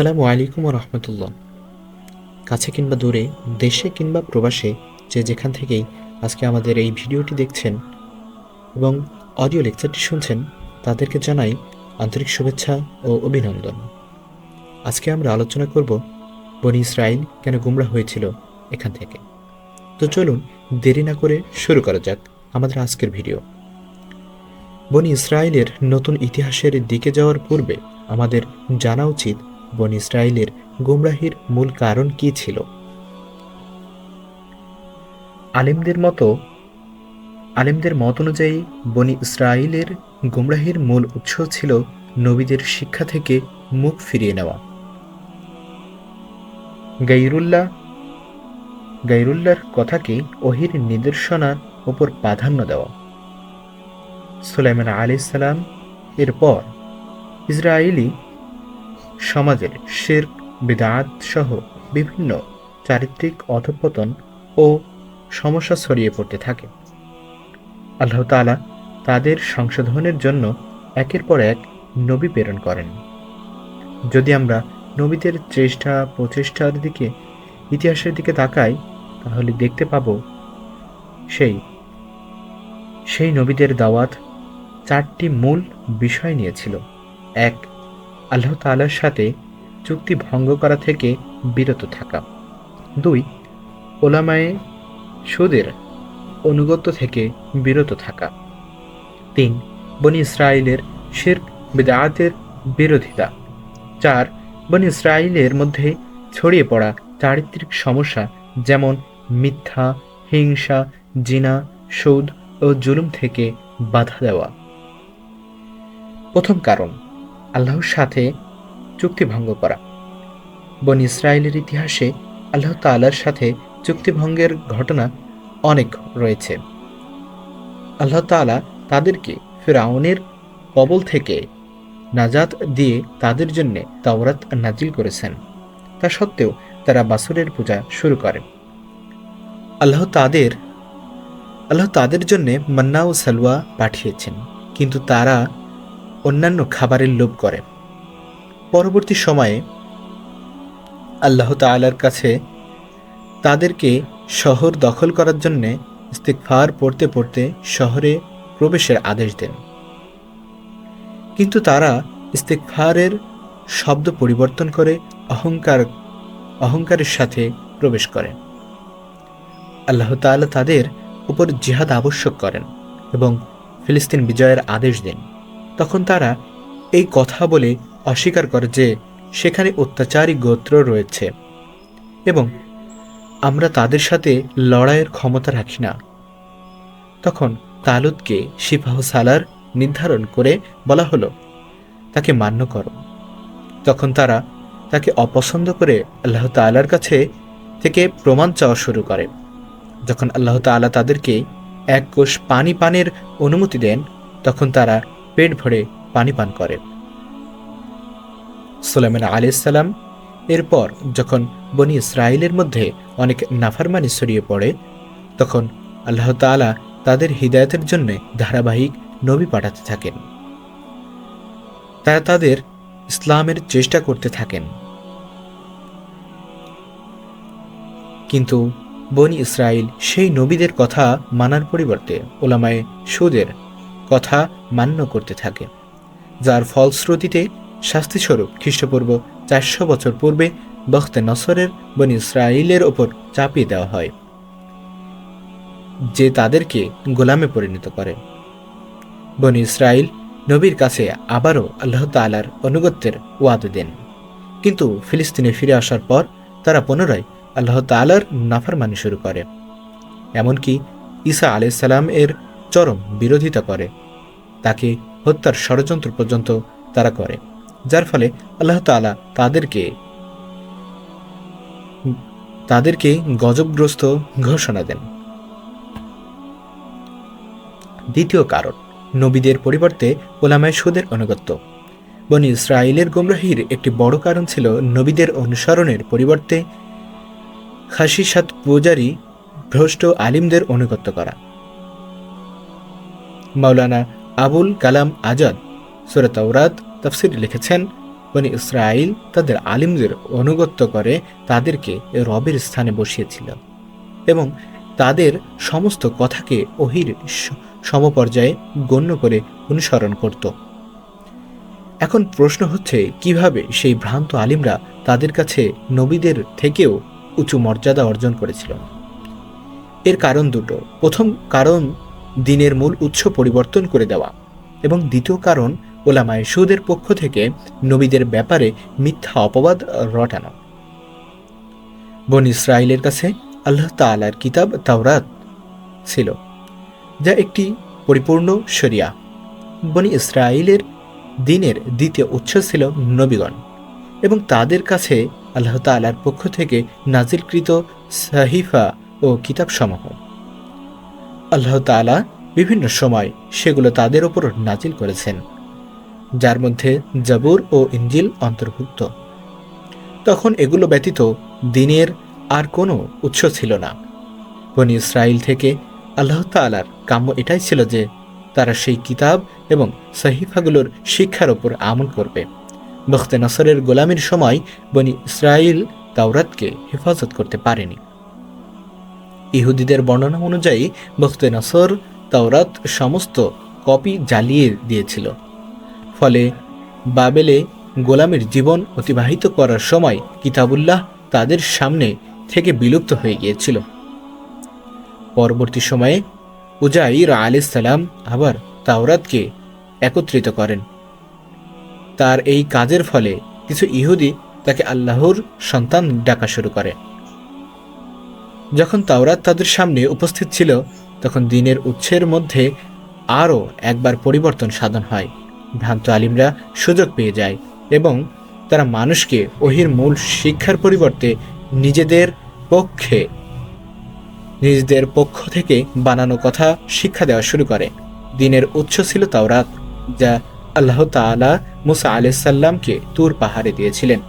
আসসালামু আলাইকুম রহমতুল্লাহ। কাছে কিংবা দূরে, দেশে কিংবা প্রবাসে যে যেখান থেকেই আজকে আমাদের এই ভিডিওটি দেখছেন এবং অডিও লেকচারটি শুনছেন, তাদেরকে জানাই আন্তরিক শুভেচ্ছা ও অভিনন্দন। আজকে আমরা আলোচনা করব বনি ইসরায়েল কেন গুমরা হয়েছিল এখান থেকে। তো চলুন দেরি না করে শুরু করা যাক আমাদের আজকের ভিডিও। বনি ইসরায়েলের নতুন ইতিহাসের দিকে যাওয়ার পূর্বে আমাদের জানা উচিত বনি ইসরায়েলের গুমরাহির মূল কারণ কি ছিল? আলেমদের মতো, আলেমদের মত অনুযায়ী বনি ইসরায়েলের গুমরাহির মূল উৎস ছিল নবীদের শিক্ষা থেকে মুখ ফিরিয়ে নেওয়া। গাইরুল্লাহ, গাইরুল্লাহর কথাকে ওহির নিদর্শনার ওপর প্রাধান্য দেওয়া। সুলাইমান আলাইসালাম এরপর ইসরায়েলি সমাজের শির্ক, বিদাত সহ বিভিন্ন চারিত্রিক অধপতন ও সমস্যা ছড়িয়ে পড়তে থাকে। আল্লাহ তাআলা তাদের সংশোধনের জন্য একের পর এক নবী প্রেরণ করেন। যদি আমরা নবীদের চেষ্টা, প্রচেষ্টার দিকে, ইতিহাসের দিকে তাকাই, তাহলে দেখতে পাব সেই সেই নবীদের দাওয়াত চারটি মূল বিষয় নিয়েছিল এক আল্লাহ তাআলার সাথে চুক্তি ভঙ্গ করা থেকে বিরত থাকা। দুই, ওলামায়ে সুদের অনুগত থেকে বিরত থাকা। তিন, বনি ইসরায়েলের শির্ক বিদায়াতের বিরোধিতা। চার, বনি ইসরায়েলের মধ্যে ছড়িয়ে পড়া চারিত্রিক সমস্যা যেমন মিথ্যা, হিংসা, জিনা, সুদ ও জুলুম থেকে বাধা দেওয়া। প্রথম কারণ আল্লাহর সাথে চুক্তি ভঙ্গ করা। বন ইসরায়েলের ইতিহাসে আল্লাহ তাআলার সাথে চুক্তিভঙ্গের ঘটনা অনেক রয়েছে। আল্লাহ তাআলা তাদেরকে ফেরাউনের কবল থেকে নাজাত দিয়ে তাদের জন্য তাওরাত নাজিল করেছেন। তা সত্ত্বেও তারা বাসুরের পূজা শুরু করে। আল্লাহ তাদের আল্লাহ তাদের জন্যে মান্না ও সালওয়া পাঠিয়েছেন। কিন্তু তারা অন্যান্য খাবারের লোভ করে। পরবর্তী সময়ে আল্লাহ তাআলার কাছে তাদেরকে শহর দখল করার জন্য ইস্তিকফার পড়তে পড়তে শহরে প্রবেশের আদেশ দেন। কিন্তু তারা ইস্তিকফারের শব্দ পরিবর্তন করে অহংকার, অহংকারের সাথে প্রবেশ করে আল্লাহ তাআলা তাদের উপর জিহাদ আবশ্যক করেন এবং ফিলিস্তিন বিজয়ের আদেশ দেন। তখন তারা এই কথা বলে অস্বীকার করে যে সেখানে অত্যাচারী গোত্র রয়েছে এবং আমরা তাদের সাথে লড়াইয়ের ক্ষমতা রাখি না। তখন তালুদকে সিপাহ সালার নির্ধারণ করে বলা হলো, তাকে মান্য করো। তখন তারা তাকে অপছন্দ করে আল্লাহ তাআলার কাছে থেকে প্রমাণ চাওয়া শুরু করে। যখন আল্লাহ তাআলা তাদেরকে এক কোষ পানি পানের অনুমতি দেন, তখন তারা পেট ভরে পানি পান করে। সুলাইমান আলাইসাল্লাম এরপর যখন বনি ইসরায়েলের মধ্যে অনেক নাফারমানি ছড়িয়ে পড়ে, তখন আল্লাহ তাআলা তাদের হৃদায়তের জন্য ধারাবাহিক নবী পাঠাতে থাকেন। তারা তাদের ইসলামের চেষ্টা করতে থাকেন। কিন্তু বনি ইসরায়েল সেই নবীদের কথা মানার পরিবর্তে ওলামায়ে সুদের কথা মান্য করতে থাকে, যার ফলশ্রুতিতে শাস্তিস্বরূপ খ্রিস্টপূর্ব চারশো বছর পূর্বে বখতে নসরের বনি ইসরায়েলের ওপর চাপিয়ে দেওয়া হয়, যে তাদেরকে গোলামে পরিণত করে। বনি ইসরায়েল নবীর কাছে আবারও আল্লাহ তালার অনুগত্যের ওয়াদ দেন, কিন্তু ফিলিস্তিনে ফিরে আসার পর তারা পুনরায় আল্লাহ তালার নাফারমানি শুরু করে। এমনকি ঈসা আলাইসাল্লাম এর চরম বিরোধিতা করে। তাকে হত্যার ষড়যন্ত্র পর্যন্ত তারা করে, যার ফলে আল্লাহ তালা তাদেরকে তাদেরকে গজবগ্রস্ত ঘোষণা দেন। দ্বিতীয় কারণ, নবীদের পরিবর্তে ওলামায় সুদের অনুগত্য বনি ইসরায়েলের গোমরাহির একটি বড় কারণ ছিল নবীদের অনুসরণের পরিবর্তে খাসিসাত পূজারী ভ্রষ্ট আলিমদের অনুগত্য করা। মাওলানা আবুল কালাম আজাদ। সুরতাউরাত তফসির লিখেছেন, বনি ইসরায়েল তাদের আলিমদের অনুগত্য করে, তাদেরকে রবের স্থানে বসিয়েছিল এবং তাদের সমস্ত কথাকে অহির সমপর্যায়ে গণ্য করে অনুসরণ করত। এখন প্রশ্ন হচ্ছে, কীভাবে সেই ভ্রান্ত আলিমরা তাদের কাছে নবীদের থেকেও উঁচু মর্যাদা অর্জন করেছিল? এর কারণ দুটো। প্রথম কারণ দিনের মূল উৎস পরিবর্তন করে দেওয়া। এবং দ্বিতীয় কারণ, ওলামায় সুদের পক্ষ থেকে নবীদের ব্যাপারে মিথ্যা অপবাদ রটানো। বন ইসরায়েলের কাছে আল্লাহ তাআলার কিতাব তাওরাত ছিল, যা একটি পরিপূর্ণ শরিয়া। বনি ইসরায়েলের দিনের দ্বিতীয় উৎস ছিল নবীগণ, এবং তাদের কাছে আল্লাহ তাআলার পক্ষ থেকে নাজিলকৃত সাহিফা ও কিতাবসমূহ। আল্লাহ তাআলা বিভিন্ন সময় সেগুলো তাদের ওপর নাজিল করেছেন, যার মধ্যে জাবুর ও ইঞ্জিল অন্তর্ভুক্ত। তখন এগুলো ব্যতীত দিনের আর কোনো উৎস ছিল না। বনি ইসরায়েল থেকে আল্লাহ তাআলার কাম্য এটাই ছিল যে, তারা সেই কিতাব এবং সহিফাগুলোর শিক্ষার ওপর আমল করবে। বখতে নসরের গোলামির সময় বনি ইসরায়েল তাওরাতকে হেফাজত করতে পারেনি। ইহুদিদের বর্ণনা অনুযায়ী বখতে নসর তাওরাত সমস্ত কপি জ্বালিয়ে দিয়েছিল। ফলে বাবেলে গোলামের জীবন অতিবাহিত করার সময় কিতাবুল্লাহ তাদের সামনে থেকে বিলুপ্ত হয়ে গিয়েছিল। পরবর্তী সময়ে উজাইর সালাম আবার তাওরাতকে একত্রিত করেন। তার এই কাজের ফলে কিছু ইহুদি তাকে আল্লাহর সন্তান ডাকা শুরু করে। যখন তাওরাত তাদের সামনে উপস্থিত ছিল, তখন দিনের উৎসের মধ্যে আরও একবার পরিবর্তন সাধন হয়। ভ্রান্ত আলিমরা সুযোগ পেয়ে যায় এবং তারা মানুষকে ওহির মূল শিক্ষার পরিবর্তে নিজেদের পক্ষে, নিজেদের পক্ষ থেকে বানানো কথা শিক্ষা দেওয়া শুরু করে। দিনের উৎস ছিল তাওরাত, যা আল্লাহ তাআলা মুসা আলাইসাল্লামকে তুর পাহাড়ে দিয়েছিলেন।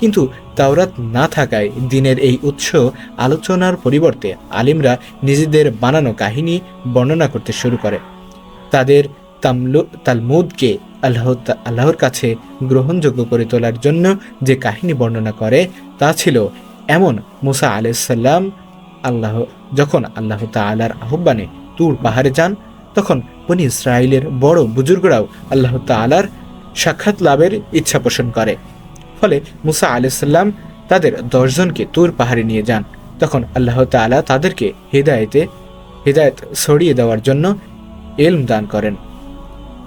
কিন্তু তাওরাত না থাকায় দিনের এই উৎস আলোচনার পরিবর্তে আলিমরা নিজেদের বানানো কাহিনী বর্ণনা করতে শুরু করে। তাদের তালমুদকে আল্লাহ আল্লাহর কাছে গ্রহণযোগ্য করে তোলার জন্য যে কাহিনী বর্ণনা করে, তা ছিল এমন মুসা আলাইসাল্লাম আল্লাহ, যখন আল্লাহ তাআলার আহ্বানে তুর পাহাড়ে যান, তখন বনি ইসরায়েলের বড় বুজুর্গরাও আল্লাহ তাআলার সাক্ষাৎ লাভের ইচ্ছা পোষণ করে। ফলে মুসা আলাইসাল্লাম তাদের দশজনকে তুর পাহাড়ে নিয়ে যান। তখন আল্লাহ তাআলা তাদেরকে হৃদায়তে, হৃদায়ত ছড়িয়ে দেওয়ার জন্য এলম দান করেন।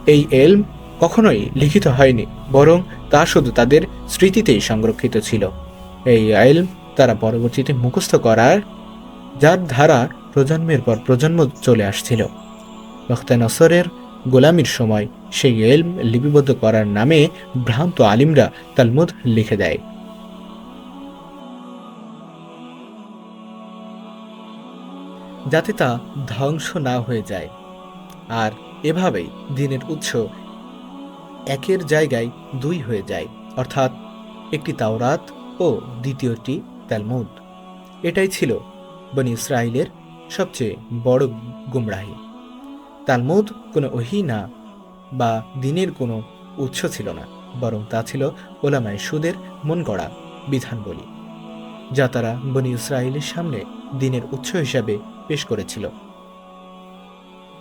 এই এলম কখনোই লিখিত হয়নি, বরং তা শুধু তাদের স্মৃতিতেই সংরক্ষিত ছিল। এই এলম তারা পরবর্তীতে মুখস্থ করার যার ধারা প্রজন্মের পর প্রজন্ম চলে আসছিল। বখতে নসরের গোলামির সময় সেই এলম লিপিবদ্ধ করার নামে ভ্রান্ত আলিমরা তালমুদ লিখে দেয়। যাতে তা ধ্বংস না হয়ে যায়। আর এভাবেই দিনের উৎস একের জায়গায় দুই হয়ে যায়, অর্থাৎ একটি তাওরাত ও দ্বিতীয়টি তালমুদ। এটাই ছিল বনি ইসরায়েলের সবচেয়ে বড় গুমরাহি। তালমুদ কোনো ওহি না বা দিনের কোনো উৎস ছিল না, বরং তা ছিল ওলামায় সুদের মন গড়া বিধান বলি, যা তারা বনি ইসরায়েলের সামনে দিনের উৎস হিসাবে পেশ করেছিল।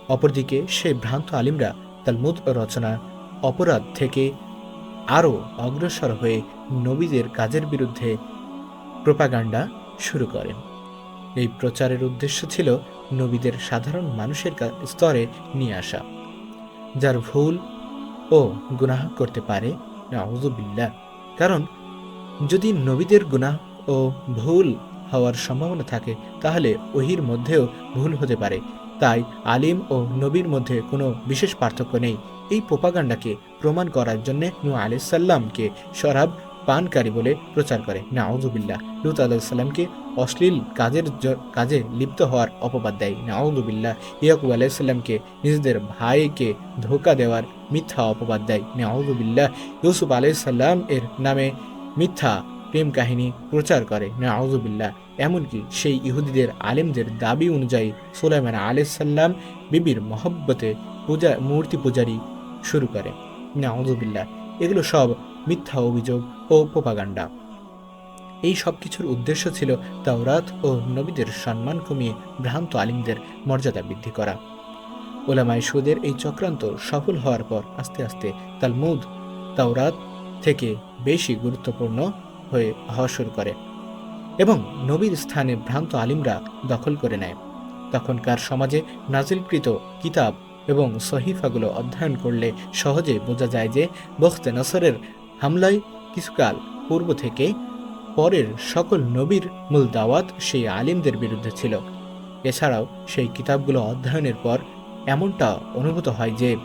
অপরদিকে সেই ভ্রান্ত আলিমরা তার তালমুদ রচনা অপরাধ থেকে আরও অগ্রসর হয়ে নবীদের কাজের বিরুদ্ধে প্রোপাগান্ডা শুরু করেন। এই প্রচারের উদ্দেশ্য ছিল নবীদের সাধারণ মানুষের স্তরে নিয়ে আসা। যার ভুল ও গুনাহ করতে পারে, নাউজুবিল্লাহ। কারণ যদি নবীদের গুনাহ ও ভুল হওয়ার সম্ভাবনা থাকে, তাহলে ওহির মধ্যেও ভুল হতে পারে। তাই আলিম ও নবীর মধ্যে কোনো বিশেষ পার্থক্য নেই। এই প্রোপাগান্ডাকে প্রমাণ করার জন্যে নু আলাইসাল্লামকে শরাব পানকারী বলে প্রচার করে। নাউজুবিল্লাহ। লুত আলাইসাল্লামকে অশ্লীল কাজের কাজে লিপ্ত হওয়ার অপবাদ দেয়। নাউজুবিল্লাহ। ইয়াকুব আলাইসাল্লামকে নিজেদের ভাইকে ধোকা দেওয়ার মিথ্যা অপবাদ দেয়। নাউজুবিল্লাহ। ইউসুফ আলাইসাল্লাম এর নামে মিথ্যা প্রেম কাহিনী প্রচার করে। নাউজুবিল্লাহ। এমনকি সেই ইহুদিদের আলেমদের দাবি অনুযায়ী সুলাইমান আলাইসাল্লাম বিবির মহব্বতে পূজা, মূর্তি পূজারি শুরু করে। নাউজুবিল্লাহ। এগুলো সব মিথ্যা অভিযোগ ও প্রোপাগান্ডা। এই সব কিছুর উদ্দেশ্য ছিল তাওরাত ও নবীদের সম্মান কমিয়ে ভ্রান্ত আলিমদের মর্যাদা বৃদ্ধি করা। ওলামায় সুদের এই চক্রান্ত সফল হওয়ার পর আস্তে আস্তে তালমুদ তাওরাত থেকে বেশি গুরুত্বপূর্ণ হয়ে হওয়া শুরু করে এবং নবীর স্থানে ভ্রান্ত আলিমরা দখল করে নেয়। তখনকার সমাজে নাজিলকৃত কিতাব এবং সহিফাগুলো অধ্যয়ন করলে সহজে বোঝা যায় যে বখতে নসরের হামলায় কিছুকাল পূর্ব থেকে পরের সকল নবীর মূল দাওয়াত সেই আলিমদের বিরুদ্ধে ছিল। এছাড়াও সেই কিতাবগুলো অধ্যয়নের পর এমনটা অনুভূত হয় যে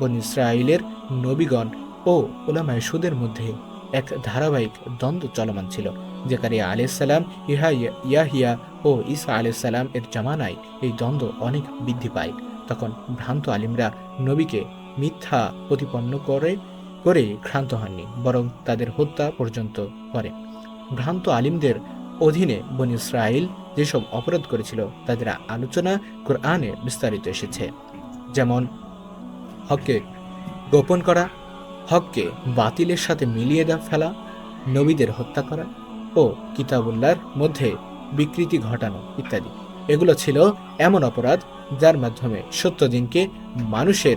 বন ইসরায়েলের নবীগণ ও ওলামায় সুদের মধ্যে এক ধারাবাহিক দ্বন্দ্ব চলমান ছিল জেকারিয়া আলাইসাল্লাম ইহা, ইয়াহিয়া ও ঈসা আলাইসাল্লাম এর জামানায় এই দ্বন্দ্ব অনেক বৃদ্ধি পায়। তখন ভ্রান্ত আলিমরা নবীকে মিথ্যা প্রতিপন্ন করে করে ক্ষান্ত হননি, বরং তাদের হত্যা পর্যন্ত করে। ভ্রান্ত আলিমদের অধীনে বন ইসরায়েল যেসব অপরাধ করেছিল, তাদের আলোচনা কোরআনে বিস্তারিত এসেছে। যেমন, হককে গোপন করা, হককে বাতিলের সাথে মিলিয়ে দেওয়া ফেলা, নবীদের হত্যা করা ও কিতাবুল্লার মধ্যে বিকৃতি ঘটানো ইত্যাদি। এগুলো ছিল এমন অপরাধ যার মাধ্যমে সত্য দিনকে মানুষের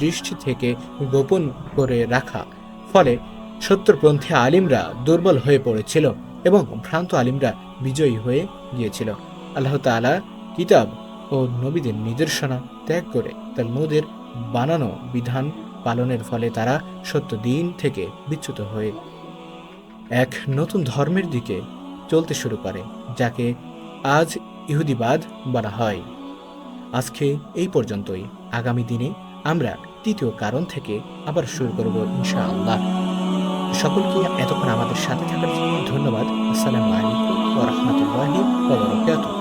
দৃষ্টি থেকে গোপন করে রাখা। ফলে সত্যপন্থী আলিমরা দুর্বল হয়ে পড়েছিল এবং ভ্রান্ত আলিমরা বিজয়ী হয়ে গিয়েছিল। আল্লাহ তাআলা কিতাব ও নবীদের নিদর্শনা ত্যাগ করে তার তালমুদের বানানো বিধান পালনের ফলে তারা সত্য দিন থেকে বিচ্যুত হয়ে এক নতুন ধর্মের দিকে চলতে শুরু করে, যাকে আজ ইহুদিবাদ বলা হয়। আজকে এই পর্যন্তই। আগামী দিনে আমরা তৃতীয় কারণ থেকে আবার শুরু করব ইনশাআল্লাহ। সকলকে এতক্ষণ আমাদের সাথে থাকার জন্য ধন্যবাদ। আসসালামু আলাইকুম ওয়া রাহমাতুল্লাহি